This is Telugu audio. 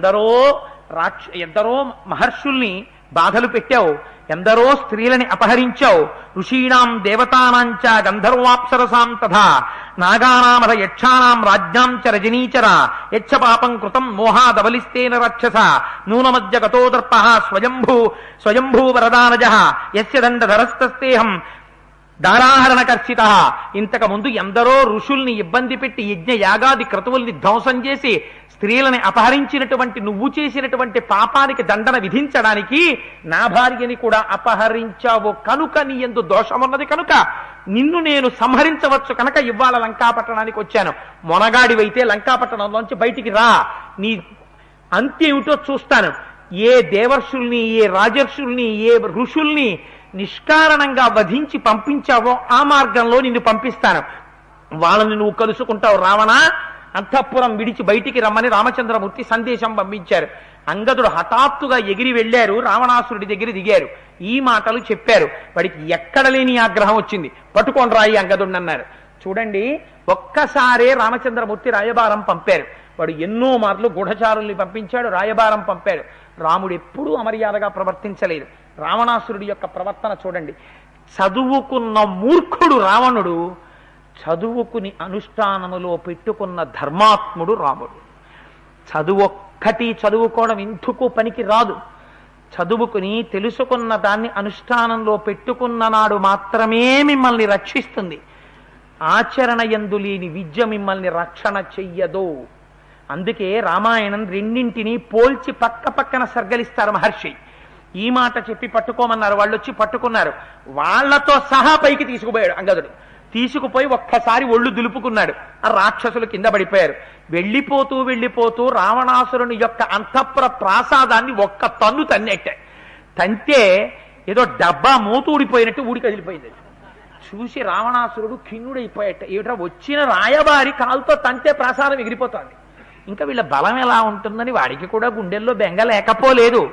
ఎందరో రాక్ష ఎందరో మహర్షుల్ని బాధలు పెట్టావు ఎందరో స్త్రీలని అపహరించావు ఋషీణాం దేవతానాంచ గంధర్వాప్సరసాం తథా నాగానామధ యక్షానాం రాజ్యాం చ రజనీచర యక్ష పాపం కృతం మోహాదవలిస్తేన రాక్షస నూనమద్య గతోదర్ప స్వయంభూ స్వయంభూ వరదానజ యస్య దండధరస్తస్తేహం దానాహరణ కర్షిత. ఇంతకు ముందు ఎందరో ఋషుల్ని ఇబ్బంది పెట్టి యజ్ఞ యాగాది క్రతువుల్ని ధ్వంసం చేసి స్త్రీలని అపహరించినటువంటి నువ్వు చేసినటువంటి పాపానికి దండన విధించడానికి నా భార్యని కూడా అపహరించావు. కనుక నీ ఎందు దోషమున్నది కనుక నిన్ను నేను సంహరించవచ్చు కనుక ఇవ్వాల లంకాపట్టణానికి వచ్చాను. మొనగాడివైతే లంకాపట్టణంలోంచి బయటికి రా. నీ అంత్యేమిటో చూస్తాను. ఏ దేవర్షుల్ని ఏ రాజర్షుల్ని ఏ ఋషుల్ని నిష్కారణంగా వధించి పంపించావో ఆ మార్గంలో నిన్ను పంపిస్తాను. వాళ్ళని నువ్వు కలుసుకుంటావు రావణా. అంతఃపురం విడిచి బయటికి రమ్మని రామచంద్రమూర్తి సందేశం పంపించారు. అంగదుడు హఠాత్తుగా ఎగిరి వెళ్ళారు రావణాసురుడి దగ్గర దిగారు. ఈ మాటలు చెప్పారు. వాడికి ఎక్కడ లేని ఆగ్రహం వచ్చింది. పట్టుకొని రాయి అంగదుడిని అన్నారు. చూడండి ఒక్కసారే రామచంద్రమూర్తి రాయబారం పంపారు. వాడు ఎన్నో మార్లు గూఢచారుల్ని పంపించాడు రాయబారం పంపాడు. రాముడు ఎప్పుడూ అమర్యాదగా ప్రవర్తించలేదు. రావణాసురుడి యొక్క ప్రవర్తన చూడండి. చదువుకున్న మూర్ఖుడు రావణుడు చదువుకుని అనుష్ఠానములో పెట్టుకున్న ధర్మాత్ముడు రాముడు. చదువు ఒక్కటి చదువుకోవడం ఎందుకు పనికి రాదు. చదువుకుని తెలుసుకున్న దాన్ని అనుష్ఠానంలో పెట్టుకున్న నాడు మాత్రమే మిమ్మల్ని రక్షిస్తుంది. ఆచరణ ఎందు లేని విద్య మిమ్మల్ని రక్షణ చెయ్యదు. అందుకే రామాయణం రెండింటిని పోల్చి పక్క పక్కన సర్గలిస్తారు మహర్షి. ఈ మాట చెప్పి పట్టుకోమన్నారు వాళ్ళు వచ్చి పట్టుకున్నారు. వాళ్ళతో సహా పైకి తీసుకుపోయాడు అంగదుడు. తీసుకుపోయి ఒక్కసారి ఒళ్ళు దులుపుకున్నాడు. ఆ రాక్షసులు కింద పడిపోయారు. వెళ్ళిపోతూ వెళ్ళిపోతూ రావణాసురుని యొక్క అంతఃపుర ప్రాసాదాన్ని ఒక్క తన్ను తన్నెట్టాడు తంతే ఏదో డబ్బా మూతు ఊడిపోయినట్టు ఊడి కదిలిపోయింది. చూసి రావణాసురుడు ఖిన్నుడైపోయాట. ఏమిటా వచ్చిన రాయబారి కాలుతో తంతే ప్రసాదం ఎగిరిపోతోంది. ఇంకా వీళ్ళ బలం ఎలా ఉంటుందని వాడికి కూడా గుండెల్లో బెంగ లేకపోలేదు.